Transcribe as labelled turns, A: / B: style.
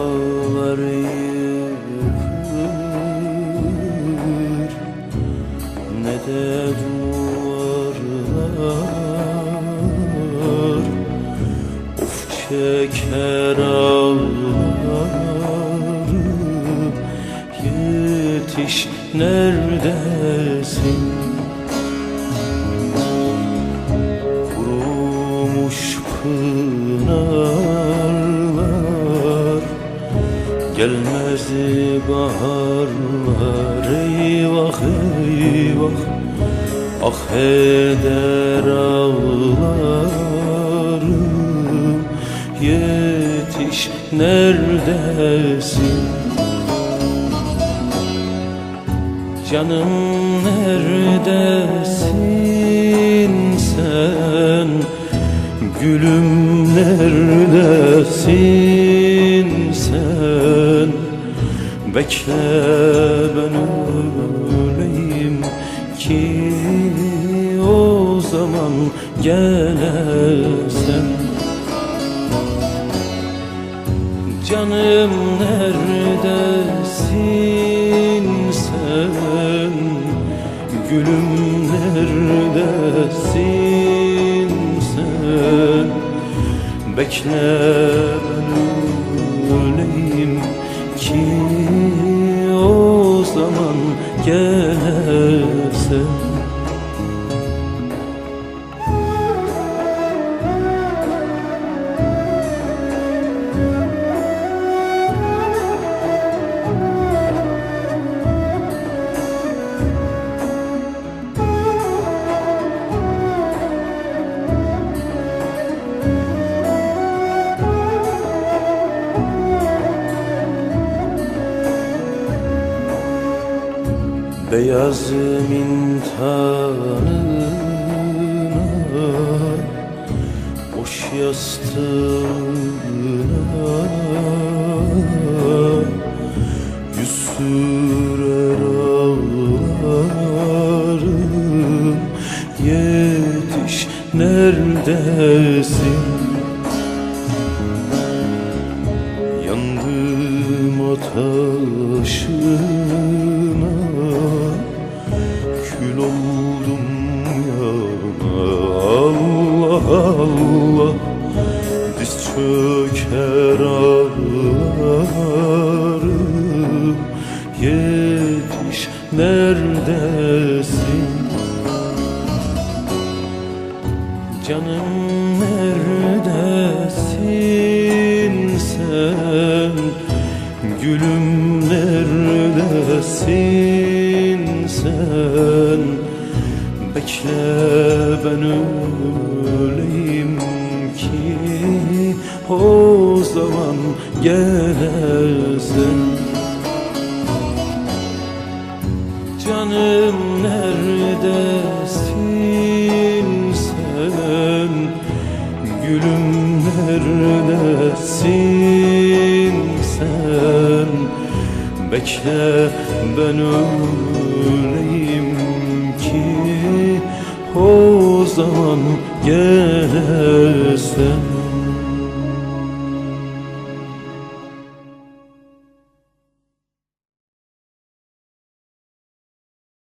A: dağları yıkılır Ne de duvarlar Of çeker ağlar. Yetiş neredesin? Kurumuş pınar. Gelmez baharlar eyvah eyvah Ah eder ağlarım. Yetiş neredesin? Canım neredesin sen? Gülüm neredesin sen Bekle ben öleyim ki o zaman gelesen Canım neredesin sen? Gülüm neredesin sen? Bekle ben öleyim ki zaman Beyaz mintanına Boş yastığına Yüz sürer ağlarım. Yetiş neredesin? Yandım ateşine oldum yana Allah Allah Diz çöker ağlarım Yetiş neredesin? Canım neredesin sen? Gülüm neredesin sen Bekle ben öleyim ki O zaman gelesin Canım neredesin sen? Gülüm neredesin sen? Bekle ben öleyim zaman gelesen